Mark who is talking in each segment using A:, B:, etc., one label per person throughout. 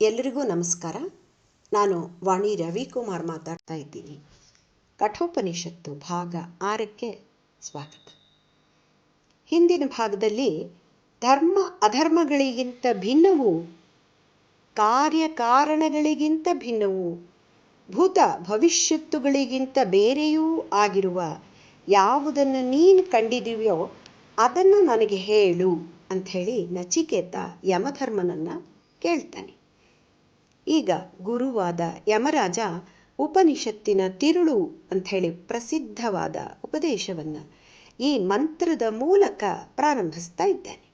A: ಎಲ್ರಿಗೂ ನಮಸ್ಕಾರ. ನಾನು ವಾಣಿ ರವಿಕುಮಾರ್ ಮಾತಾಡ್ತಾ ಇದ್ದೀನಿ. ಕಠೋಪನಿಷತ್ತು ಭಾಗ ಆರಕ್ಕೆ ಸ್ವಾಗತ. ಹಿಂದಿನ ಭಾಗದಲ್ಲಿ ಧರ್ಮ ಅಧರ್ಮಗಳಿಗಿಂತ ಭಿನ್ನವು, ಕಾರ್ಯಕಾರಣಗಳಿಗಿಂತ ಭಿನ್ನವು, ಭೂತ ಭವಿಷ್ಯತ್ತುಗಳಿಗಿಂತ ಬೇರೆಯೂ ಆಗಿರುವ ಯಾವುದನ್ನು ನೀನು ಕಂಡಿದೀಯೋ ಅದನ್ನು ನನಗೆ ಹೇಳು ಅಂಥೇಳಿ ನಚಿಕೇತ ಯಮಧರ್ಮನನ್ನು ಕೇಳ್ತಾನೆ. ಈಗ ಗುರುವಾದ ಯಮರಾಜ ಉಪನಿಷತ್ತಿನ ತಿರುಳು ಅಂಥೇಳಿ ಪ್ರಸಿದ್ಧವಾದ ಉಪದೇಶವನ್ನು ಈ ಮಂತ್ರದ ಮೂಲಕ ಪ್ರಾರಂಭಿಸ್ತಾ ಇದ್ದಾನೆ.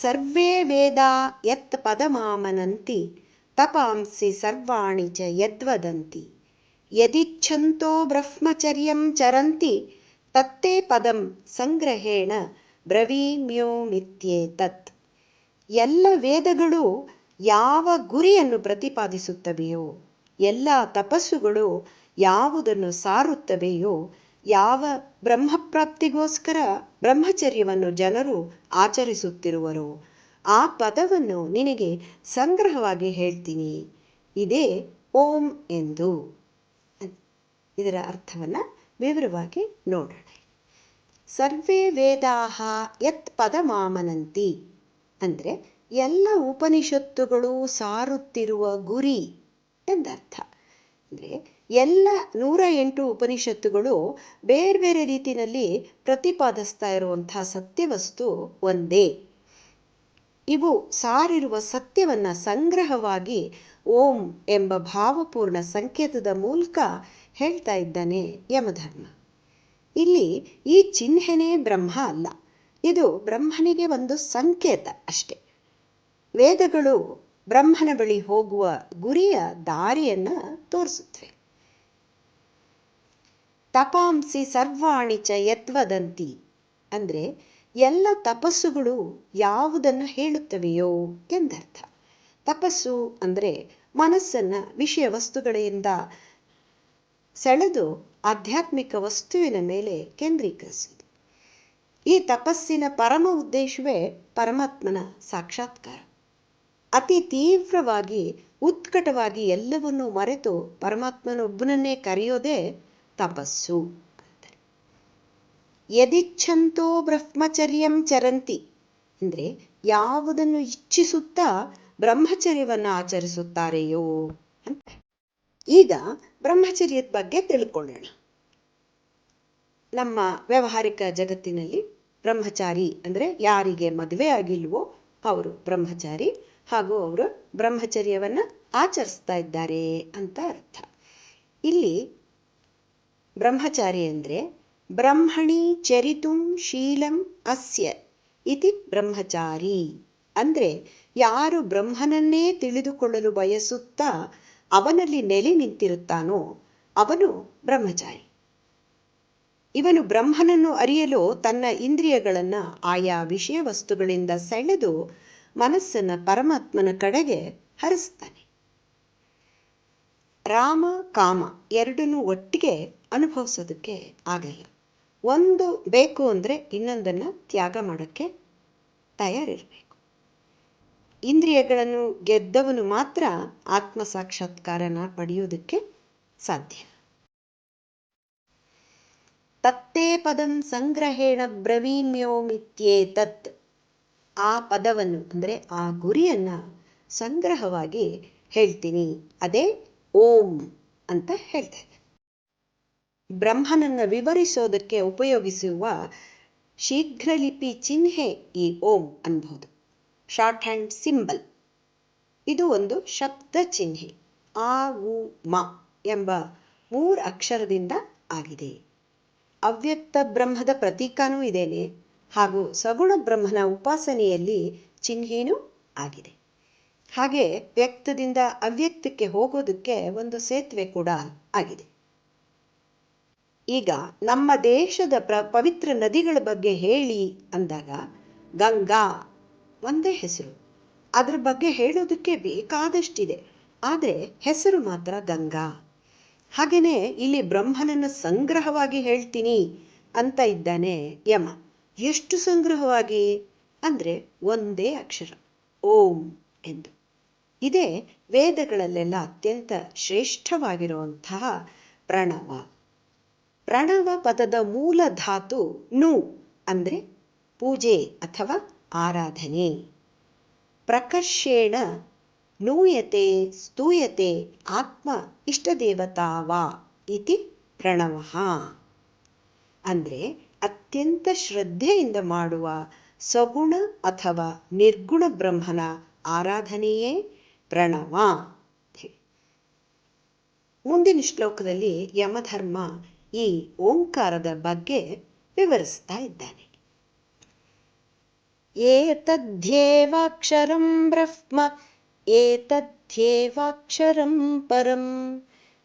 A: ಸರ್ವೇ ವೇದ ಯತ್ ಪದಮಾಮನಂತಿ ತಪಾಂಸಿ ಸರ್ವಾಣಿ ಚ ಯದ್ವದಂತಿ. ಯದಿಚ್ಛಂತೋ ಬ್ರಹ್ಮಚರ್ಯಂ ಚರಂತಿ ತತ್ತೇ ಪದಂ ಸಂಗ್ರಹೇಣ ಬ್ರವೀಮ್ಯೋಮಿತ್ಯೇತತ್ ಎಲ್ಲ ವೇದಗಳು ಯಾವ ಗುರಿಯನ್ನು ಪ್ರತಿಪಾದಿಸುತ್ತವೆಯೋ, ಎಲ್ಲ ತಪಸ್ಸುಗಳು ಯಾವುದನ್ನು ಸಾರುತ್ತವೆಯೋ, ಯಾವ ಬ್ರಹ್ಮಪ್ರಾಪ್ತಿಗೋಸ್ಕರ ಬ್ರಹ್ಮಚರ್ಯವನ್ನು ಜನರು ಆಚರಿಸುತ್ತಿರುವರೋ, ಆ ಪದವನ್ನು ನಿನಗೆ ಸಂಗ್ರಹವಾಗಿ ಹೇಳ್ತೀನಿ. ಇದೇ ಓಂ ಎಂದು. ಇದರ ಅರ್ಥವನ್ನು ವಿವರವಾಗಿ ನೋಡೋಣ. ಸರ್ವೇ ವೇದಾಹ ಯತ್ ಪದಮಾಮನಂತಿ ಅಂದರೆ ಎಲ್ಲ ಉಪನಿಷತ್ತುಗಳು ಸಾರುತ್ತಿರುವ ಗುರಿ ಎಂದರ್ಥ. ಅಂದರೆ ಎಲ್ಲ ನೂರ ಎಂಟು ಉಪನಿಷತ್ತುಗಳು ಬೇರೆ ಬೇರೆ ರೀತಿಯಲ್ಲಿ ಪ್ರತಿಪಾದಿಸ್ತಾ ಇರುವಂಥ ಸತ್ಯವಸ್ತು ಒಂದೇ. ಇವು ಸಾರಿರುವ ಸತ್ಯವನ್ನು ಸಂಗ್ರಹವಾಗಿ ಓಂ ಎಂಬ ಭಾವಪೂರ್ಣ ಸಂಕೇತದ ಮೂಲಕ ಹೇಳ್ತಾ ಇದ್ದಾನೆ ಯಮಧರ್ಮ. ಇಲ್ಲಿ ಈ ಚಿಹ್ನೆನೇ ಬ್ರಹ್ಮ ಅಲ್ಲ. ಇದು ಬ್ರಹ್ಮನಿಗೆ ಒಂದು ಸಂಕೇತ ಅಷ್ಟೆ. ವೇದಗಳು ಬ್ರಹ್ಮನ ಬಳಿ ಹೋಗುವ ಗುರಿಯ ದಾರಿಯನ್ನ ತೋರಿಸುತ್ತವೆ. ತಪಾಂಸಿ ಸರ್ವಾಣಿ ಚ ಯತ್ವದಂತಿ ಅಂದ್ರೆ ಎಲ್ಲ ತಪಸ್ಸುಗಳು ಯಾವುದನ್ನು ಹೇಳುತ್ತವೆಯೋ ಎಂದರ್ಥ. ತಪಸ್ಸು ಅಂದ್ರೆ ಮನಸ್ಸನ್ನ ವಿಷಯ ವಸ್ತುಗಳಿಂದ ಸೆಳೆದು ಆಧ್ಯಾತ್ಮಿಕ ವಸ್ತುವಿನ ಮೇಲೆ ಕೇಂದ್ರೀಕರಿಸುವುದು. ಈ ತಪಸ್ಸಿನ ಪರಮ ಉದ್ದೇಶವೇ ಪರಮಾತ್ಮನ ಸಾಕ್ಷಾತ್ಕಾರ. ಅತಿ ತೀವ್ರವಾಗಿ, ಉತ್ಕಟವಾಗಿ ಎಲ್ಲವನ್ನೂ ಮರೆತು ಪರಮಾತ್ಮನೊಬ್ಬನನ್ನೇ ಕರೆಯೋದೇ ತಪಸ್ಸು ಯದಿಚ್ಛಂತೋ ಬ್ರಹ್ಮಚರ್ಯಂ ಚರಂತಿ ಅಂದ್ರೆ ಯಾವುದನ್ನು ಇಚ್ಛಿಸುತ್ತಾ ಬ್ರಹ್ಮಚರ್ಯವನ್ನು ಆಚರಿಸುತ್ತಾರೆಯೋ ಅಂತ. ಈಗ ಬ್ರಹ್ಮಚರ್ಯದ ಬಗ್ಗೆ ತಿಳ್ಕೊಳ್ಳೋಣ. ನಮ್ಮ ವ್ಯಾವಹಾರಿಕ ಜಗತ್ತಿನಲ್ಲಿ ಬ್ರಹ್ಮಚಾರಿ ಅಂದರೆ ಯಾರಿಗೆ ಮದುವೆ ಆಗಿಲ್ವೋ ಅವರು ಬ್ರಹ್ಮಚಾರಿ ಹಾಗೂ ಅವರು ಬ್ರಹ್ಮಚರ್ಯವನ್ನು ಆಚರಿಸ್ತಾ ಇದ್ದಾರೆ ಅಂತ ಅರ್ಥ. ಇಲ್ಲಿ ಬ್ರಹ್ಮಚಾರಿ ಅಂದರೆ ಬ್ರಹ್ಮಣಿ ಚರಿತುಂ ಶೀಲಂ ಅಸ್ಯ ಇತಿ ಬ್ರಹ್ಮಚಾರಿ. ಅಂದರೆ ಯಾರು ಬ್ರಹ್ಮನನ್ನೇ ತಿಳಿದುಕೊಳ್ಳಲು ಬಯಸುತ್ತಾ ಅವನಲ್ಲಿ ನೆಲೆ ನಿಂತಿರುತ್ತಾನೋ ಅವನು ಬ್ರಹ್ಮಚಾರಿ. ಇವನು ಬ್ರಹ್ಮನನ್ನು ಅರಿಯಲು ತನ್ನ ಇಂದ್ರಿಯಗಳನ್ನ ಆಯಾ ವಿಷಯ ವಸ್ತುಗಳಿಂದ ಸೆಳೆದು ಮನಸ್ಸನ್ನ ಪರಮಾತ್ಮನ ಕಡೆಗೆ ಹರಿಸ್ತಾನೆ. ರಾಮ, ಕಾಮ ಎರಡನ್ನೂ ಒಟ್ಟಿಗೆ ಅನುಭವಿಸೋದಕ್ಕೆ ಆಗಲ್ಲ. ಒಂದು ಬೇಕು ಅಂದ್ರೆ ಇನ್ನೊಂದನ್ನ ತ್ಯಾಗ ಮಾಡೋಕ್ಕೆ ತಯಾರಿರಬೇಕು. ಇಂದ್ರಿಯಗಳನ್ನು ಗೆದ್ದವನು ಮಾತ್ರ ಆತ್ಮ ಸಾಕ್ಷಾತ್ಕಾರನ ಪಡೆಯುವುದಕ್ಕೆ ಸಾಧ್ಯ. ತತ್ತೇ ಪದಂ ಸಂಗ್ರಹೇಣ ಬ್ರವೀಮ್ಯೋಮಿತ್ಯೇತತ್. ಆ ಪದವನ್ನು, ಅಂದರೆ ಆ ಗುರಿಯನ್ನು ಸಂಗ್ರಹವಾಗಿ ಹೇಳ್ತೀನಿ. ಅದೇ ಓಂ ಅಂತ ಹೇಳ್ತೇನೆ. ಬ್ರಹ್ಮನನ್ನು ವಿವರಿಸೋದಕ್ಕೆ ಉಪಯೋಗಿಸುವ ಶೀಘ್ರಲಿಪಿ ಚಿಹ್ನೆ ಈ ಓಂ ಅನ್ಬಹುದು. ಶಾರ್ಟ್ ಹ್ಯಾಂಡ್ ಸಿಂಬಲ್ ಇದು ಒಂದು ಶಬ್ದ ಚಿಹ್ನೆ. ಆ, ಉ, ಮ ಎಂಬ ಮೂರು ಅಕ್ಷರದಿಂದ ಆಗಿದೆ. ಅವ್ಯಕ್ತ ಬ್ರಹ್ಮದ ಪ್ರತೀಕನೂ ಇದೇನೆ. ಹಾಗೂ ಸಗುಣ ಬ್ರಹ್ಮನ ಉಪಾಸನೆಯಲ್ಲಿ ಚಿಹ್ನೆಯೂ ಆಗಿದೆ. ಹಾಗೆ ವ್ಯಕ್ತದಿಂದ ಅವ್ಯಕ್ತಕ್ಕೆ ಹೋಗೋದಕ್ಕೆ ಒಂದು ಸೇತುವೆ ಕೂಡ ಆಗಿದೆ. ಈಗ ನಮ್ಮ ದೇಶದ ಪ್ರ, ಪವಿತ್ರ ನದಿಗಳ ಬಗ್ಗೆ ಹೇಳಿ ಅಂದಾಗ ಗಂಗಾ ಒಂದೇ ಹೆಸರು. ಅದರ ಬಗ್ಗೆ ಹೇಳೋದಕ್ಕೆ ಬೇಕಾದಷ್ಟಿದೆ. ಆದರೆ ಹೆಸರು ಮಾತ್ರ ಗಂಗಾ. ಹಾಗೆಯೇ ಇಲ್ಲಿ ಬ್ರಹ್ಮನನ್ನು ಸಂಗ್ರಹವಾಗಿ ಹೇಳ್ತೀನಿ ಅಂತ ಇದ್ದಾನೆ ಯಮ. ಎಷ್ಟು ಸಂಗ್ರಹವಾಗಿ? ಅಂದರೆ ಒಂದೇ ಅಕ್ಷರ. ಓಂ ಎಂದು. ಇದೇ ವೇದಗಳಲ್ಲೆಲ್ಲ ಅತ್ಯಂತ ಶ್ರೇಷ್ಠವಾಗಿರುವಂತಹ ಪ್ರಣವ. ಪ್ರಣವ ಪದದ ಮೂಲ ಧಾತು ನು ಅಂದರೆ ಪೂಜೆ ಅಥವಾ ಆರಾಧನೆ. ಪ್ರಕರ್ಷೇಣ ನೂಯತೆ ಸ್ತೂಯತೆ ಆತ್ಮ ಇಷ್ಟದೇವತಾವ ಇತಿ ಪ್ರಣವ. ಅಂದರೆ ಅತ್ಯಂತ ಶ್ರದ್ಧೆಯಿಂದ ಮಾಡುವ ಸಗುಣ ಅಥವಾ ನಿರ್ಗುಣ ಬ್ರಹ್ಮನ ಆರಾಧನೆಯೇ ಪ್ರಣವ. ಮುಂದಿನ ಶ್ಲೋಕದಲ್ಲಿ ಯಮಧರ್ಮ ಈ ಓಂಕಾರದ ಬಗ್ಗೆ ವಿವರಿಸ್ತಾ ಇದ್ದಾನೆ. ಏತದ್ಯೇವಾಕ್ಷರಂ ಬ್ರಹ್ಮ ಏತದ್ಯೇವಾಕ್ಷರಂ ಪರಂ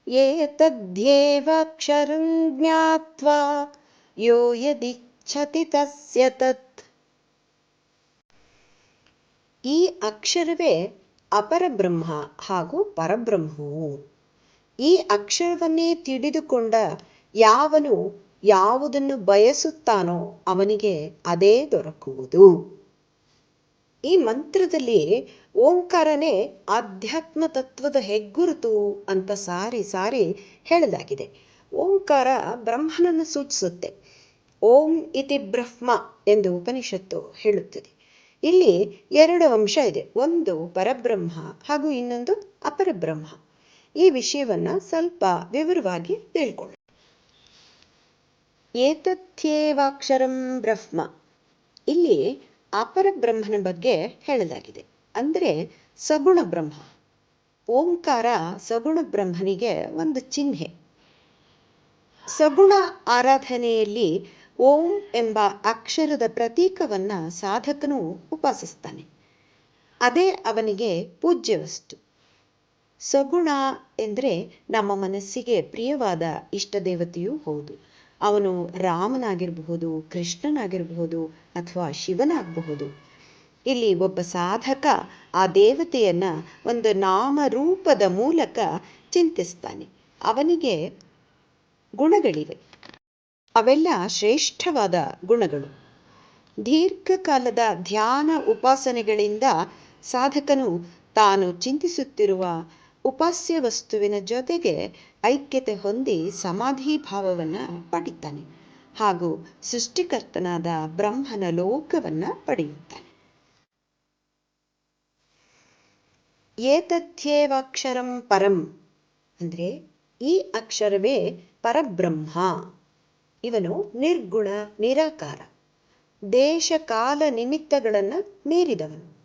A: ಏತದ್ಯೇವಾಕ್ಷರಂ ಜ್ಞಾತ್ವಾ ಯೋ ಯದಿಚ್ಛತಿ ತಸ್ಯ ತತ್ ಈ ಅಕ್ಷರವೇ ಅಪರಬ್ರಹ್ಮ ಹಾಗೂ ಪರಬ್ರಹ್ಮವು. ಈ ಅಕ್ಷರವನ್ನೇ ತಿಳಿದುಕೊಂಡ ಯಾವನು ಯಾವುದನ್ನು ಬಯಸುತ್ತಾನೋ ಅವನಿಗೆ ಅದೇ ದೊರಕುವುದು. ಈ ಮಂತ್ರದಲ್ಲಿ ಓಂಕಾರನೇ ಆಧ್ಯಾತ್ಮ ತತ್ವದ ಹೆಗ್ಗುರುತು ಅಂತ ಸಾರಿ ಸಾರಿ ಹೇಳಲಾಗಿದೆ. ಓಂಕಾರ ಬ್ರಹ್ಮನನ್ನು ಸೂಚಿಸುತ್ತೆ. ಓಂ ಇತಿ ಬ್ರಹ್ಮ ಎಂದು ಉಪನಿಷತ್ತು ಹೇಳುತ್ತದೆ. ಇಲ್ಲಿ ಎರಡು ಅಂಶ ಇದೆ. ಒಂದು ಪರಬ್ರಹ್ಮ ಹಾಗೂ ಇನ್ನೊಂದು ಅಪರಬ್ರಹ್ಮ. ಈ ವಿಷಯವನ್ನ ಸ್ವಲ್ಪ ವಿವರವಾಗಿ ತಿಳ್ಕೊಳ್ಳಿ ಏತಥ್ಯೇವಾಕ್ಷರಂ ಬ್ರಹ್ಮ. ಇಲ್ಲಿ ಅಪರ ಬ್ರಹ್ಮನ ಬಗ್ಗೆ ಹೇಳಲಾಗಿದೆ. ಅಂದರೆ ಸಗುಣ ಬ್ರಹ್ಮ. ಓಂಕಾರ ಸಗುಣ ಬ್ರಹ್ಮನಿಗೆ ಒಂದು ಚಿಹ್ನೆ. ಸಗುಣ ಆರಾಧನೆಯಲ್ಲಿ ಓಂ ಎಂಬ ಅಕ್ಷರದ ಪ್ರತೀಕವನ್ನ ಸಾಧಕನು ಉಪಾಸಿಸ್ತಾನೆ. ಅದೇ ಅವನಿಗೆ ಪೂಜ್ಯ ವಸ್ತು ಸಗುಣ ಎಂದರೆ ನಮ್ಮ ಮನಸ್ಸಿಗೆ ಪ್ರಿಯವಾದ ಇಷ್ಟ ದೇವತೆಯೂ ಹೌದು. ಅವನು ರಾಮನಾಗಿರಬಹುದು, ಕೃಷ್ಣನಾಗಿರಬಹುದು ಅಥವಾ ಶಿವನಾಗಬಹುದು. ಇಲ್ಲಿ ಒಬ್ಬ ಸಾಧಕ ಆ ದೇವತೆಯನ್ನು ಒಂದು ನಾಮರೂಪದ ಮೂಲಕ ಚಿಂತಿಸ್ತಾನೆ. ಅವನಿಗೆ ಗುಣಗಳಿವೆ. ಅವೆಲ್ಲ ಶ್ರೇಷ್ಠವಾದ ಗುಣಗಳು. ದೀರ್ಘಕಾಲದ ಧ್ಯಾನ ಉಪಾಸನೆಗಳಿಂದ ಸಾಧಕನು ತಾನು ಚಿಂತಿಸುತ್ತಿರುವ ಉಪಾಸ್ಯ ವಸ್ತುವಿನ ಜೊತೆಗೆ ಐಕ್ಯತೆ ಹೊಂದಿ ಸಮಾಧಿ ಭಾವವನ್ನ ಪಡಿತಾನೆ ಹಾಗೂ ಸೃಷ್ಟಿಕರ್ತನಾದ ಬ್ರಹ್ಮನ ಲೋಕವನ್ನ ಪಡೆಯುತ್ತಾನೆ. ಏತಥ್ಯೇವಾಕ್ಷರಂ ಪರಂ ಅಂದ್ರೆ ಈ ಅಕ್ಷರವೇ ಪರಬ್ರಹ್ಮ. ಇವನು ನಿರ್ಗುಣ, ನಿರಾಕಾರ ದೇಶ ಕಾಲ ನಿಮಿತ್ತಗಳನ್ನ ಮೀರಿದವನು.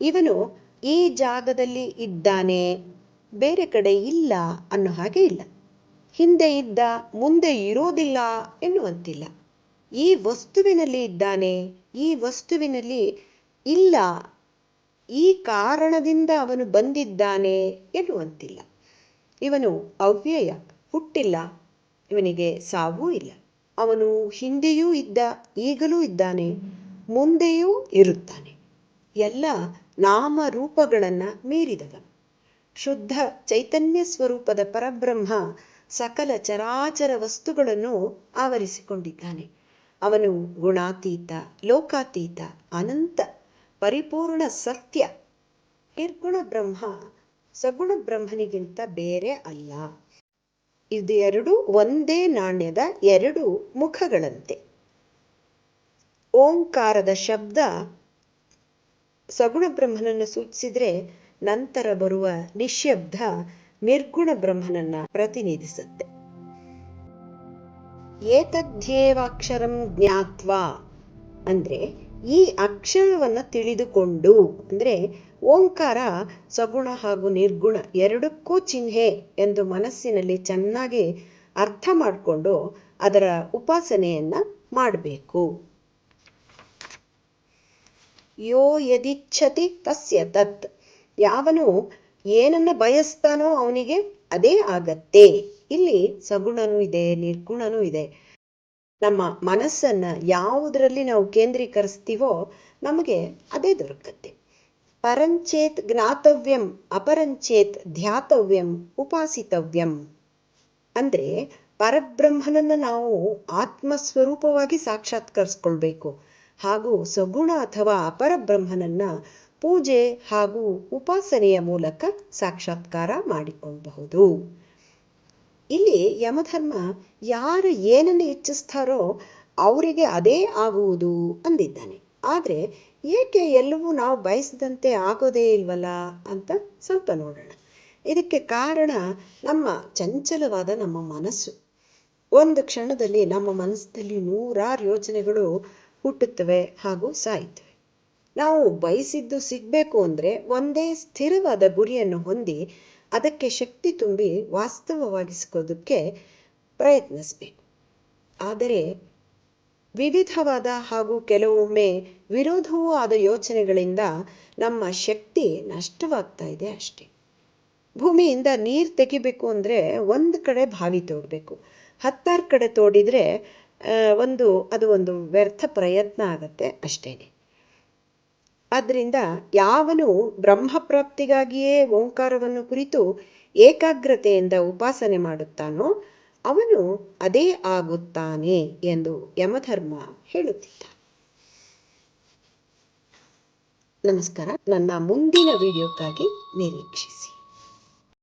A: ಇವನು ಈ ಜಾಗದಲ್ಲಿ ಇದ್ದಾನೆ, ಬೇರೆ ಕಡೆ ಇಲ್ಲ ಅನ್ನೋ ಹಾಗೆ ಇಲ್ಲ. ಹಿಂದೆ ಇದ್ದ, ಮುಂದೆ ಇರೋದಿಲ್ಲ ಎನ್ನುವಂತಿಲ್ಲ. ಈ ವಸ್ತುವಿನಲ್ಲಿ ಇದ್ದಾನೆ, ಈ ವಸ್ತುವಿನಲ್ಲಿ ಇಲ್ಲ, ಈ ಕಾರಣದಿಂದ ಅವನು ಬಂದಿದ್ದಾನೆ ಎನ್ನುವಂತಿಲ್ಲ. ಇವನು ಅವ್ಯಯ, ಹುಟ್ಟಿಲ್ಲ ಇವನಿಗೆ ಸಾವೂ ಇಲ್ಲ. ಅವನು ಹಿಂದೆಯೂ ಇದ್ದ, ಈಗಲೂ ಇದ್ದಾನೆ, ಮುಂದೆಯೂ ಇರುತ್ತಾನೆ. ಎಲ್ಲ ನಾಮರೂಪಗಳನ್ನ ಮೀರಿದವ ಶುದ್ಧ ಚೈತನ್ಯ ಸ್ವರೂಪದ ಪರಬ್ರಹ್ಮ ಸಕಲ ಚರಾಚರ ವಸ್ತುಗಳನ್ನು ಆವರಿಸಿಕೊಂಡಿದ್ದಾನೆ. ಅವನು ಗುಣಾತೀತ, ಲೋಕಾತೀತ, ಅನಂತ, ಪರಿಪೂರ್ಣ ಸತ್ಯ. ನಿರ್ಗುಣ ಬ್ರಹ್ಮ ಸಗುಣ ಬ್ರಹ್ಮನಿಗಿಂತ ಬೇರೆ ಅಲ್ಲ. ಇದೆರಡು ಒಂದೇ ನಾಣ್ಯದ ಎರಡು ಮುಖಗಳಂತೆ. ಓಂಕಾರದ ಶಬ್ದ ಸಗುಣ ಬ್ರಹ್ಮನನ್ನು ಸೂಚಿಸಿದ್ರೆ ನಂತರ ಬರುವ ನಿಶ್ಶಬ್ದ ನಿರ್ಗುಣ ಬ್ರಹ್ಮನನ್ನ ಪ್ರತಿನಿಧಿಸುತ್ತೆ. ಏತದ್ಯೇವಾಕ್ಷರಂ ಜ್ಞಾತ್ವ ಅಂದ್ರೆ ಈ ಅಕ್ಷರವನ್ನ ತಿಳಿದುಕೊಂಡು, ಅಂದ್ರೆ ಓಂಕಾರ, ಸಗುಣ ಹಾಗೂ ನಿರ್ಗುಣ ಎರಡಕ್ಕೂ ಚಿಹ್ನೆ ಎಂದು ಮನಸ್ಸಿನಲ್ಲಿ ಚೆನ್ನಾಗಿ ಅರ್ಥ ಮಾಡಿಕೊಂಡು ಅದರ ಉಪಾಸನೆಯನ್ನ ಮಾಡಬೇಕು. ಯೋ ಯದಿಚ್ಛತಿ ತಸ್ಯ ತತ್. ಯಾವನು ಏನನ್ನ ಬಯಸ್ತಾನೋ ಅವನಿಗೆ ಅದೇ ಆಗತ್ತೆ. ಇಲ್ಲಿ ಸಗುಣನೂ ಇದೆ, ನಿರ್ಗುಣನೂ ಇದೆ. ನಮ್ಮ ಮನಸ್ಸನ್ನ ಯಾವುದರಲ್ಲಿ ನಾವು ಕೇಂದ್ರೀಕರಿಸ್ತೀವೋ ನಮಗೆ ಅದೇ ದೊರಕತ್ತೆ. ಪರಂಚೇತ್ ಜ್ಞಾತವ್ಯಂ, ಅಪರಂಚೇತ್ ಧ್ಯಾತವ್ಯಂ, ಉಪಾಸಿತವ್ಯಂ. ಅಂದ್ರೆ ಪರಬ್ರಹ್ಮನನ್ನ ನಾವು ಆತ್ಮ ಸ್ವರೂಪವಾಗಿ ಸಾಕ್ಷಾತ್ಕರಿಸ್ಕೊಳ್ಬೇಕು. ಹಾಗೂ ಸಗುಣ ಅಥವಾ ಅಪರಬ್ರಹ್ಮನನ್ನ ಪೂಜೆ ಹಾಗೂ ಉಪಾಸನೆಯ ಮೂಲಕ ಸಾಕ್ಷಾತ್ಕಾರ ಮಾಡಿಕೊಳ್ಳಬಹುದು ಇಲ್ಲಿ ಯಮಧರ್ಮ ಯಾರು ಏನನ್ನು ಇಚ್ಛಿಸ್ತಾರೋ ಅವರಿಗೆ ಅದೇ ಆಗುವುದು ಅಂದಿದ್ದಾನೆ. ಆದರೆ ಏಕೆ ಎಲ್ಲವೂ ನಾವು ಬಯಸಿದಂತೆ ಆಗೋದೇ ಇಲ್ವಲ್ಲ ಅಂತ ಸ್ವಲ್ಪ ನೋಡೋಣ. ಇದಕ್ಕೆ ಕಾರಣ ನಮ್ಮ ಚಂಚಲವಾದ ನಮ್ಮ ಮನಸ್ಸು. ಒಂದು ಕ್ಷಣದಲ್ಲಿ ನಮ್ಮ ಮನಸ್ಸಿನಲ್ಲಿ ನೂರಾರು ಯೋಚನೆಗಳು ಹುಟ್ಟುತ್ತವೆ ಹಾಗೂ ಸಾಯುತ್ತವೆ. ನಾವು ಬಯಸಿದ್ದು ಸಿಗಬೇಕು ಅಂದರೆ ಒಂದೇ ಸ್ಥಿರವಾದ ಗುರಿಯನ್ನು ಹೊಂದಿ ಅದಕ್ಕೆ ಶಕ್ತಿ ತುಂಬಿ ವಾಸ್ತವವಾಗಿಸ್ಕೋದಕ್ಕೆ ಪ್ರಯತ್ನಿಸಬೇಕು. ಆದರೆ ವಿವಿಧವಾದ ಹಾಗೂ ಕೆಲವೊಮ್ಮೆ ವಿರೋಧವೂ ಆದ ಯೋಚನೆಗಳಿಂದ ನಮ್ಮ ಶಕ್ತಿ ನಷ್ಟವಾಗ್ತಾ ಇದೆ ಅಷ್ಟೇ. ಭೂಮಿಯಿಂದ ನೀರು ತೆಗಿಬೇಕು ಅಂದರೆ ಒಂದು ಕಡೆ ಬಾವಿ ತೋಡಬೇಕು. ಹತ್ತಾರು ಕಡೆ ತೋಡಿದರೆ ಒಂದು, ಅದು ಒಂದು ವ್ಯರ್ಥ ಪ್ರಯತ್ನ ಆಗತ್ತೆ ಅಷ್ಟೇ. ಆದ್ದರಿಂದ ಯಾವನು ಬ್ರಹ್ಮಪ್ರಾಪ್ತಿಗಾಗಿಯೇ ಓಂಕಾರವನ್ನು ಕುರಿತು ಏಕಾಗ್ರತೆಯಿಂದ ಉಪಾಸನೆ ಮಾಡುತ್ತಾನೋ ಅವನು ಅದೇ ಆಗುತ್ತಾನೆ ಎಂದು ಯಮಧರ್ಮ ಹೇಳುತ್ತಿದ್ದ. ನಮಸ್ಕಾರ. ನನ್ನ ಮುಂದಿನ ವಿಡಿಯೋಕ್ಕಾಗಿ ನಿರೀಕ್ಷಿಸಿ.